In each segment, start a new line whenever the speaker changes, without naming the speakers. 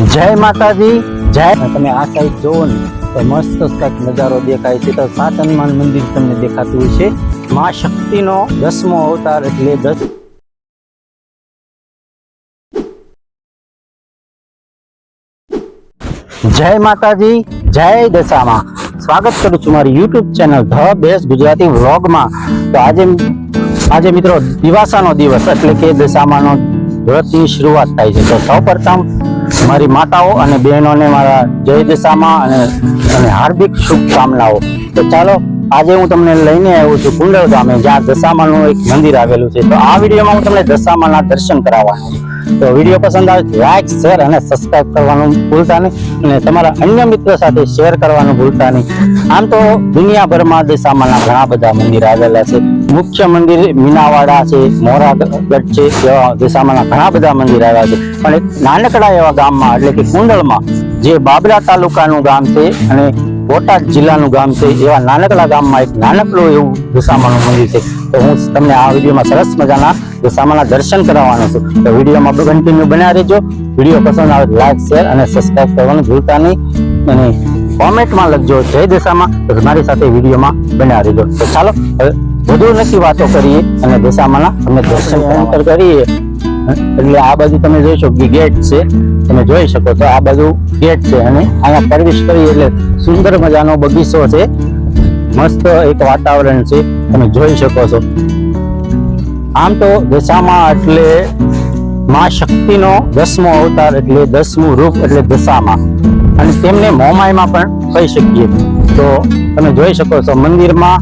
જય માતાજી, જય. તમે આ સાઈડ જોવો ને, તો મસ્ત કંઈક નજારો દેખાય છે. તો સાત હનુમાન મંદિર તમને દેખાતું છે. મા શક્તિનો દસમો અવતાર એટલે દસ જય માતાજી, જય દશામાં. સ્વાગત કરું છું મારી YouTube channel the best Gujarati વ્લોગમાં. તો આજે આજે મિત્રો દિવાસાનો દિવસ, એટલે કે દશામાનો વ્રતની શરૂઆત થાય છે. તો સૌપ્રથમ મારી માતાઓ અને બહેનોને મારા જય દિશામાં અને હાર્દિક શુભકામનાઓ. તો ચાલો આજે હું તમને લઈને આવ્યો છું કુંડળ ગામે, જ્યાં દશામાનું એક મંદિર આવેલું છે. તો આ વિડીયોમાં હું તમને દશામાના દર્શન કરાવવાનો છું. તો વીડિયો પસંદ આવે લાઈક શેર અને સબસ્ક્રાઇબ કરવાનું ભૂલતા નહીં અને તમારા અન્ય મિત્રો સાથે શેર કરવાનું ભૂલતા નહીં. આમ તો દુનિયાભરમાં દશામાના ઘણા બધા મંદિર આવેલા છે. મુખ્ય મંદિર મીનાવાડા છે, મોરાગઢ છે, એવા દશામાના ઘણા બધા મંદિર આવ્યા છે. પણ નાનકડા એવા ગામમાં, એટલે કે કુંડળમાં, જે બાબરા તાલુકાનું ગામ છે અને બોટાદ જિલ્લાનું ગામ છે, એવા નાનકડા ગામમાં એક નાનકડું એવું ગુસામાનું મંદિર છે. તો હું તમને આ વિડીયોમાં સરસ મજાના ગુસામાના દર્શન કરાવવાનો છું. તો વિડીયોમાં કન્ટિન્યુ બન્યા રહેજો. વીડિયો પસંદ આવે લાઈક શેર અને સબસ્ક્રાઈબ કરવાનું ભૂલતા નહીં. અને કોમેન્ટમાં લખજો જય દશામાં. તો મારી સાથે વિડીયોમાં બન્યા રહેજો. તો ચાલો, હવે વધુ નથી વાતો કરીએ અને દશામાના અમે દર્શન કરીએ. એટલે આ બાજુ તમે જોઈ શકો ગેટ છે. તમે જોઈ શકો તો આ બાજુ ગેટ છે અને અહીંયા પ્રવેશ કરી એટલે સુંદર મજાનો બગીચો છે. મસ્ત એક વાતાવરણ છે. તમે જોઈ શકો છો. આમ તો દશામાં એટલે માં શક્તિનો દસમો અવતાર એટલે દસમું રૂપ એટલે દશામાં. અને તેમને મોમાયમાં પણ કહી શકીએ. તો તમે જોઈ શકો છો મંદિરમાં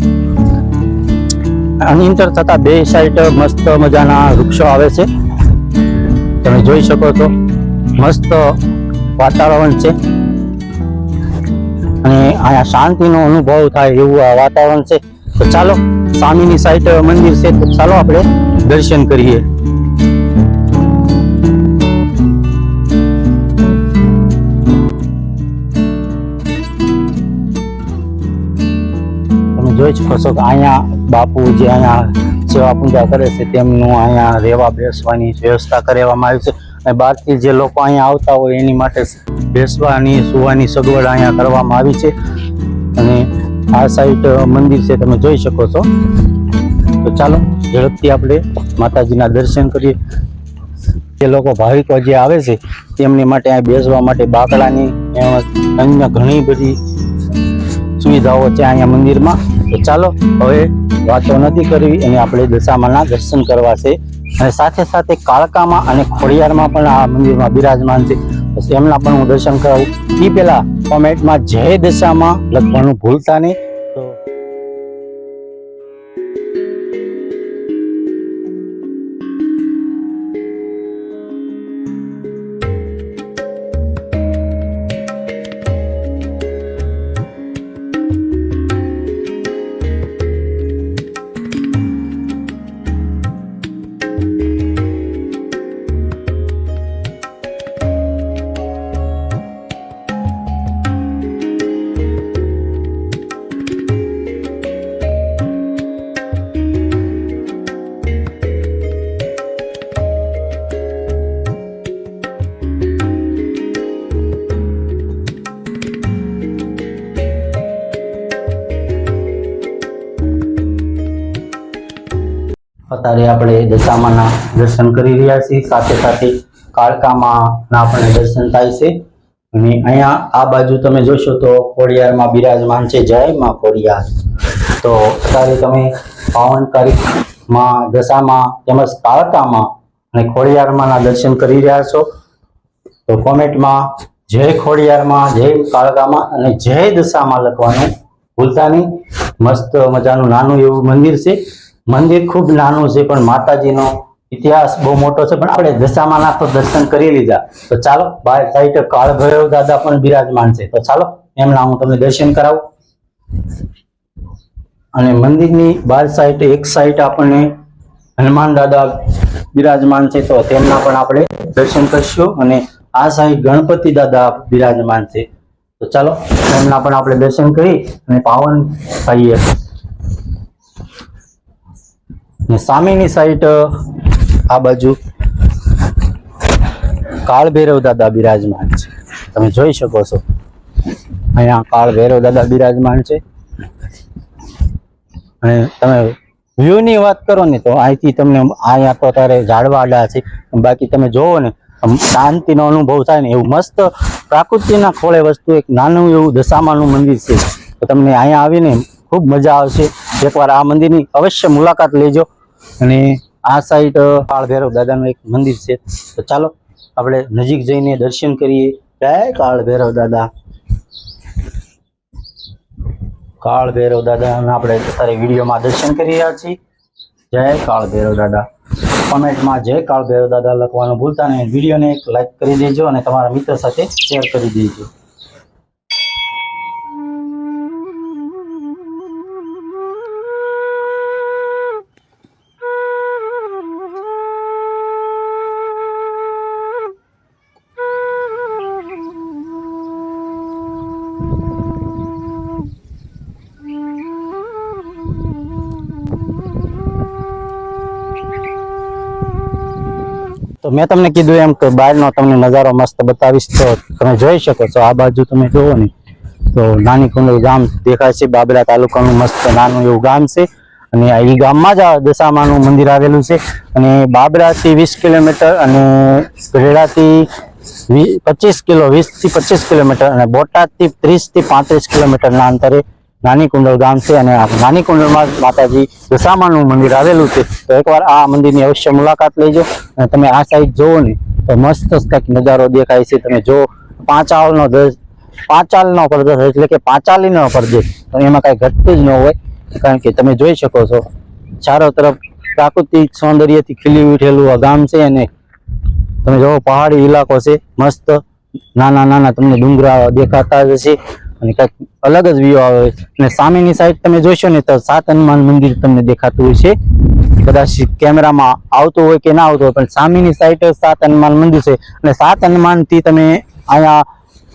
અનિંતર થતા બે સાઈડ મસ્ત મજાના વૃક્ષો આવે છે. તમે જોઈ શકો છો. મસ્ત વાતાવરણ છે. અને અહીંયા શાંતિનો અનુભવ થાય એવું આ વાતાવરણ છે. તો ચાલો, સ્વામીની સાઈડ મંદિર છે. તો ચાલો આપણે દર્શન કરીએ. તમે જોઈ શકો છો કે અહીંયા બાપુ જે અહીંયા સેવા પૂજા કરે છે, તેમનું અહીંયા રહેવા બેસવાની વ્યવસ્થા કરવામાં આવી છે. અને બહારથી જે લોકો અહીંયા આવતા હોય, એની માટે બેસવાની, સુવાની સગવડ અહીંયા કરવામાં આવી છે. અને આ સાઈડ મંદિર છે, તમે જોઈ શકો છો. તો ચાલો, ઝડપથી આપણે માતાજીના દર્શન કરીએ. જે લોકો ભાવિકો જે આવે છે, તેમની માટે અહીંયા બેસવા માટે બાકડાની અન્ય ઘણી બધી સુવિધાઓ છે અહીંયા મંદિરમાં. તો ચાલો હવે વાતો નથી કરવી અને આપણે દશામાના દર્શન કરવા છે. અને સાથે સાથે કાળકામાં અને ખોડિયારમાં પણ આ મંદિરમાં બિરાજમાન છે. બસ એમના પણ હું દર્શન કરાવું. એ પહેલાં કોમેન્ટમાં જય દશામાં લખવાનું ભૂલતા નહીં. અત્યારે આપણે દશામાના દર્શન કરી રહ્યા છીએ. સાથે સાથે કાળકામાં આપણે દર્શન થાય છે. અને અહીંયા આ બાજુ તમે જોશો તો ખોડિયારમાં બિરાજમાન છે. જય માં ખોડિયાર. તો અત્યારે તમે પાવન તારીખમાં દશામાં તેમજ કાળકામાં અને ખોડિયારમાંના દર્શન કરી રહ્યા છો. તો કોમેન્ટમાં જય ખોડિયારમાં, જય કાળકામાં અને જય દશામાં લખવાનું ભૂલતા નહીં. મસ્ત મજાનું નાનું એવું મંદિર છે. મંદિર ખૂબ નાનું છે, પણ માતાજીનો ઇતિહાસ બહુ મોટો છે, પણ આપણે દશામાના તો દર્શન કરી લીધા. તો ચાલો બાર સાઈડ કાળ ભૈરવ દાદા પણ બિરાજમાન છે. તો ચાલો, એમના હું તમને દર્શન કરાવું. અને મંદિરની બાર સાઈડ, એક સાઈડ આપણને હનુમાન દાદા બિરાજમાન છે, તો તેમના પણ આપણે દર્શન કરશું. અને આ સાઈડ ગણપતિ દાદા બિરાજમાન છે. તો ચાલો, એમના પણ આપણે દર્શન કરી અને પાવન થઈએ ને સામેની સાઈડ આ બાજુ કાળ ભૈરવ દાદા બિરાજમાન છે. તમે જોઈ શકો છો. અહીંયા કાળ ભૈરવ દાદા બિરાજમાન છે. અને તમે વ્યૂ ની વાત કરો ને તો અહીંથી તમને અહીંયા તો અત્યારે ઝાડવાડા છે. બાકી તમે જોવો ને શાંતિનો અનુભવ થાય ને એવું મસ્ત પ્રાકૃતિના ખોળે વસ્તુ એક નાનું એવું દશામાનું મંદિર છે. તો તમને અહીંયા આવીને ખૂબ મજા આવશે. એકવાર આ મંદિરની અવશ્ય મુલાકાત લેજો. અને આ સાઈડ કાળ ભૈરવ દાદાનું એક મંદિર છે. તો ચાલો, આપણે નજીક જઈને દર્શન કરીએ. જય કાળ ભૈરવ દાદા. કાળ ભૈરવ દાદાના આપણે અત્યારે વિડીયોમાં દર્શન કરી રહ્યા છીએ. જય કાળ ભૈરવ દાદા કોમેન્ટમાં જય કાળ ભૈરવ દાદા લખવાનું ભૂલતા નહીં. વિડીયોને એક લાઈક કરી દેજો અને તમારા મિત્ર સાથે શેર કરી દેજો. તો મેં તમને કીધું એમ કે બહારનો તમને નજારો મસ્ત બતાવીશ તો તમે જોઈ શકો છો. આ બાજુ તમે જોવો ને, તો નાની કુંડળ ગામ દેખાય છે. બાબરા તાલુકાનું મસ્ત નાનું એવું ગામ છે. અને ઈ ગામમાં જ આ દશામાનું મંદિર આવેલું છે. અને બાબરાથી વીસ કિલોમીટર અને વી પચીસ કિલો, વીસથી પચીસ કિલોમીટર અને બોટાદથી ત્રીસથી પાંત્રીસ કિલોમીટરના અંતરે નાની કુંડલ ગામ છે અને આ નાની કુંડલમાં માતાજી દશામાનું મંદિર આવેલું છે. તો એકવાર આ મંદિરની અવશ્ય મુલાકાત લેજો અને તમે આ સાઈડ જુઓ ને, તો મસ્ત કંઈક નજારો દેખાય છે. તમે જો પાંચાળનો પાંચાલનો પ્રદેશ એટલે કે પાંચાલીનો પ્રદેશ તો એમાં કાંઈ ઘટતું જ ન હોય, કારણ કે તમે જોઈ શકો છો, ચારો તરફ પ્રાકૃતિક સૌંદર્યથી ખીલી ઉઠેલું આ ગામ છે અને તમે જોવો પહાડી ઇલાકો છે, મસ્ત નાના નાના તમને ડુંગરા દેખાતા જ હશે. અને કંઈક અલગ જ વ્યૂ આવે. અને સામેની સાઈડ તમે જોશો ને તો સાત હનુમાન મંદિર તમને દેખાતું હોય છે. કદાચ કેમેરામાં આવતું હોય કે ના આવતું હોય, પણ સામેની સાઈડ સાત હનુમાન મંદિર છે. અને સાત હનુમાનથી તમે અહીંયા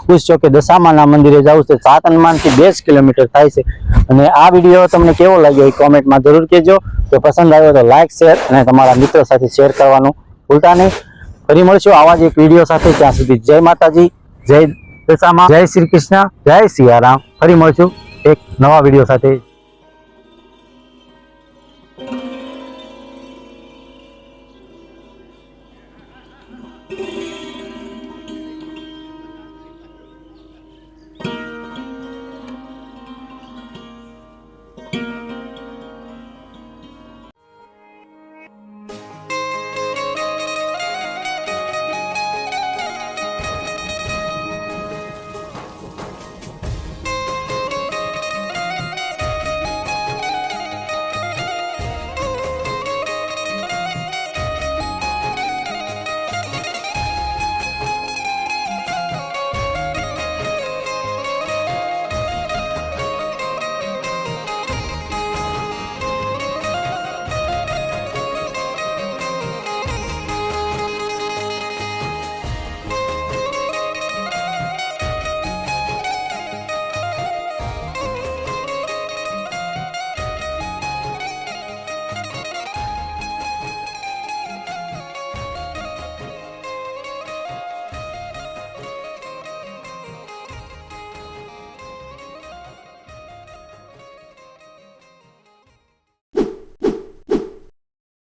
પૂછશો કે દશામાના મંદિરે જવું છે, સાત હનુમાનથી બે કિલોમીટર થાય છે. અને આ વીડિયો તમને કેવો લાગ્યો એ કોમેન્ટમાં જરૂર કહેજો. જો પસંદ આવ્યો તો લાઈક શેર અને તમારા મિત્રો સાથે શેર કરવાનું ભૂલતા નહીં. ફરી મળશું આવા જ એક વીડિયો સાથે. ત્યાં સુધી જય માતાજી, જય જય શ્રી કૃષ્ણ જય સિયારામ ફરી મળશું એક નવા વીડિયો સાથે.